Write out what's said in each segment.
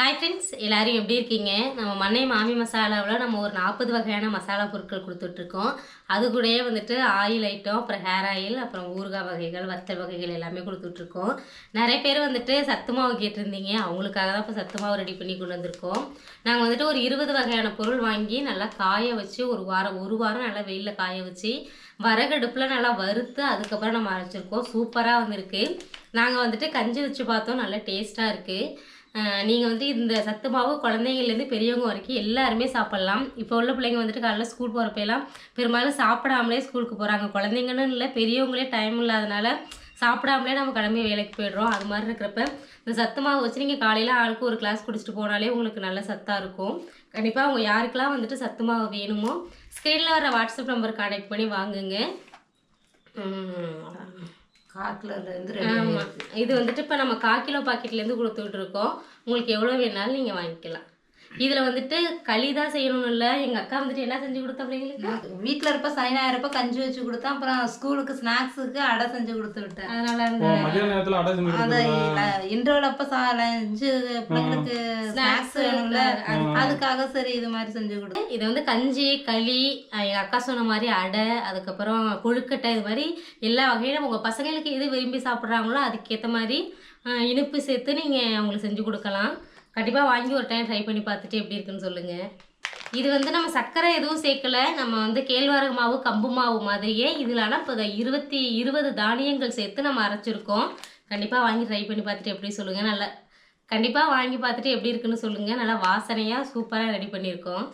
Hi friends எல்லோரும் எப்படி இருக்கீங்க? நம்ம மண்ணை மாமி மசாலாவில் நம்ம ஒரு நாற்பது வகையான மசாலா பொருட்கள் கொடுத்துட்ருக்கோம். அது கூடயே வந்துட்டு ஆயில் ஐட்டம் அப்புறம் ஹேர் ஆயில் அப்புறம் ஊறுகாய் வகைகள் வத்தல் வகைகள் எல்லாமே கொடுத்துட்ருக்கோம். நிறைய பேர் வந்துட்டு சத்து மாவு கேட்டிருந்தீங்க. அவங்களுக்காக தான் இப்போ சத்து மாவு ரெடி பண்ணி கொண்டு வந்திருக்கோம். நாங்கள் வந்துட்டு ஒரு இருபது வகையான பொருள் வாங்கி நல்லா காய வச்சு ஒரு வாரம் ஒரு வாரம் நல்லா வெயிலில் காய வச்சு வரகடுப்பில் நல்லா வறுத்து அதுக்கப்புறம் நம்ம அரைச்சிருக்கோம். சூப்பராக வந்திருக்கு. நாங்கள் வந்துட்டு கஞ்சி வச்சு பார்த்தோம். நல்லா டேஸ்ட்டாக இருக்குது நீங்கள் வந்து இந்த சத்து மாவு குழந்தைங்கள்லேருந்து பெரியவங்க வரைக்கும் எல்லாருமே சாப்பிட்லாம். இப்போ உள்ள பிள்ளைங்க வந்துட்டு காலைல ஸ்கூல் போகிறப்பெல்லாம் பெரும்பாலும் சாப்பிடாமலே ஸ்கூலுக்கு போகிறாங்க குழந்தைங்கன்னு இல்லை பெரியவங்களே டைம் இல்லாதனால சாப்பிடாமலே நம்ம கிளம்பி வேலைக்கு போயிடுறோம். அது மாதிரி இருக்கிறப்ப இந்த சத்து மாவு வச்சு நீங்கள் காலையில் ஆளுக்கு ஒரு கிளாஸ் குடிச்சிட்டு போனாலே உங்களுக்கு நல்ல சத்தாக இருக்கும். கண்டிப்பாக அவங்க யாருக்கெல்லாம் வந்துட்டு சத்து மாவு வேணுமோ ஸ்க்ரீனில் வர வாட்ஸ்அப் நம்பர் கான்டாக்ட் பண்ணி வாங்குங்க. இது வந்துட்டு இப்போ நம்ம கால் கிலோ பாக்கெட்லேருந்து கொடுத்துக்கிட்டு இருக்கோம். உங்களுக்கு எவ்வளோ வேணாலும் நீங்கள் வாங்கிக்கலாம். இதில் வந்துட்டு களி தான் செய்யணும்னு இல்லை. எங்கள் அக்கா வந்துட்டு என்ன செஞ்சு கொடுத்த பிள்ளைங்களுக்கு? வீட்டில் இருப்ப சனி ஞாயிறப்ப கஞ்சி வச்சு கொடுத்தேன். அப்புறம் ஸ்கூலுக்கு ஸ்நாக்ஸுக்கு அடை செஞ்சு கொடுத்து விட்டேன். அதனால அந்த இப்போ மதியான நேரத்துல அடை செஞ்சு அது? இன்டர்வல் அப்ப லஞ்சு பிள்ளைங்களுக்கு ஸ்நாக்ஸ் வேணும்ல. அதுக்காக சரி இது மாதிரி செஞ்சு கொடுத்தேன். இது வந்து கஞ்சி களி அஹ் எங்க அக்கா சொன்ன மாதிரி அடை அதுக்கப்புறம் கொழுக்கட்டை இது மாதிரி எல்லா வகையிலும் உங்கள் பசங்களுக்கு எது விரும்பி சாப்பிட்றாங்களோ அதுக்கேற்ற மாதிரி இனிப்பு சேர்த்து நீங்கள் அவங்களுக்கு செஞ்சு கொடுக்கலாம். கண்டிப்பாக வாங்கி ஒரு டைம் ட்ரை பண்ணி பார்த்துட்டு எப்படி இருக்குன்னு சொல்லுங்கள் இது வந்து நம்ம சர்க்கரை எதுவும் சேர்க்கல. நம்ம வந்து கேழ்வரகு மாவு கம்பு மாவு மாதிரியே இதில் ஆனால் இப்போ இருபத்தி இருபது தானியங்கள் சேர்த்து நம்ம அரைச்சிருக்கோம். கண்டிப்பாக வாங்கி ட்ரை பண்ணி பார்த்துட்டு எப்படி சொல்லுங்கள் நல்லா கண்டிப்பாக வாங்கி பார்த்துட்டு எப்படி இருக்குன்னு சொல்லுங்கள் நல்லா வாசனையாக சூப்பராக ரெடி பண்ணியிருக்கோம்.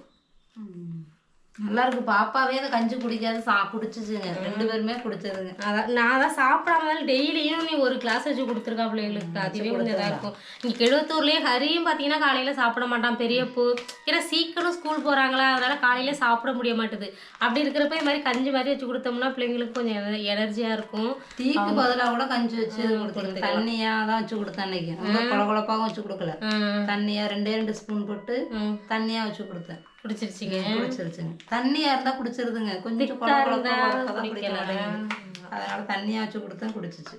நல்லா இருக்கு. பாப்பாவே அந்த கஞ்சி குடிக்காது. சா குடிச்சிச்சுங்க. ரெண்டு பேருமே குடிச்சதுங்க. அதான் நான் தான் சாப்பிடாம டெய்லியும் நீ ஒரு கிளாஸ் வச்சு கொடுத்துருக்கா பிள்ளைங்களுக்கு அதுவே கொஞ்சம் இதாக இருக்கும். இங்கே கெழுவத்தூர்லேயே ஹரியும் பார்த்தீங்கன்னா காலையில் சாப்பிட மாட்டான். பெரியப்பு ஏன்னா சீக்கிரம் ஸ்கூல் போகிறாங்களா அதனால காலையில் சாப்பிட முடிய மாட்டுது. அப்படி இருக்கிறப்ப இது மாதிரி கஞ்சி மாதிரி வச்சு கொடுத்தோம்னா பிள்ளைங்களுக்கு கொஞ்சம் எனர்ஜியாக இருக்கும். டீக்கு பதிலாக கூட கஞ்சி வச்சு கொடுத்துருங்க தண்ணியா தான் வச்சு கொடுத்தேன் அன்னைக்கு. குழப்பாகவும் வச்சு கொடுக்கல. ம், தண்ணியா ரெண்டே ரெண்டு ஸ்பூன் போட்டு ம், தண்ணியா வச்சு கொடுத்தேன். பிடிச்சிருச்சிங்க குடிச்சிருச்சுங்க தண்ணியா இருந்தா குடிச்சிருதுங்க கொஞ்சம் குழ குழப்பா இருந்தா குழப்பா தான் குடிக்க குடிக்கலாம். மாட்டேங்குது. அதனால தண்ணியா வச்சு கொடுத்தேன் குடிச்சிச்சு